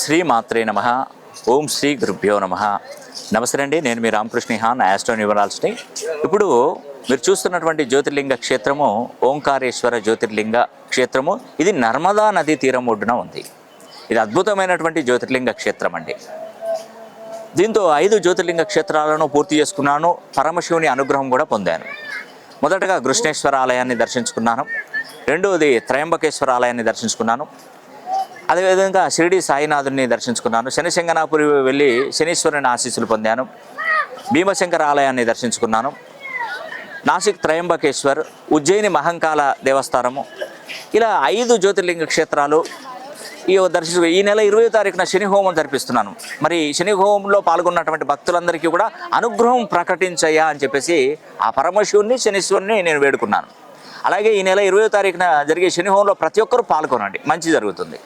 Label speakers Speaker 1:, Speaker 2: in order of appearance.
Speaker 1: శ్రీ మాత్రే నమ. ఓం శ్రీ గురుభ్యో నమ. నమస్తే అండి నేను మీ రామకృష్ణ హాన్ యాస్ట్రో న్యూమరాలజీ ఇప్పుడు మీరు చూస్తున్నటువంటి జ్యోతిర్లింగ క్షేత్రము ఓంకారేశ్వర జ్యోతిర్లింగ క్షేత్రము ఇది నర్మదా నదీ తీరం ఒడ్డున ఉంది. ఇది అద్భుతమైనటువంటి జ్యోతిర్లింగ క్షేత్రం అండి. దీంతో ఐదు జ్యోతిర్లింగ క్షేత్రాలను పూర్తి చేసుకున్నాను పరమశివుని అనుగ్రహం కూడా పొందాను. మొదటగా కృష్ణేశ్వర ఆలయాన్ని దర్శించుకున్నాను రెండవది త్రయంబకేశ్వర ఆలయాన్ని దర్శించుకున్నాను అదేవిధంగా షిరిడి సాయినాథుని దర్శించుకున్నాను. శనిశంగనాపురి వెళ్ళి శనీశ్వరుని ఆశీస్సులు పొందాను. భీమశంకర ఆలయాన్ని దర్శించుకున్నాను. నాసిక్ త్రయంబకేశ్వర్ ఉజ్జయిని మహంకాళ దేవస్థానము ఇలా ఐదు జ్యోతిర్లింగ క్షేత్రాలు ఈ దర్శించు ఈ నెల ఇరవై తారీఖున శని హోమం జరిపిస్తున్నాను. మరి శని హోమంలో పాల్గొన్నటువంటి భక్తులందరికీ కూడా అనుగ్రహం ప్రకటించయ్యా అని చెప్పేసి ఆ పరమశివుని శనీశ్వరుని నేను వేడుకున్నాను. అలాగే ఈ నెల ఇరవై తారీఖున జరిగే శని హోమంలో ప్రతి ఒక్కరూ పాల్గొనండి. మంచి జరుగుతుంది.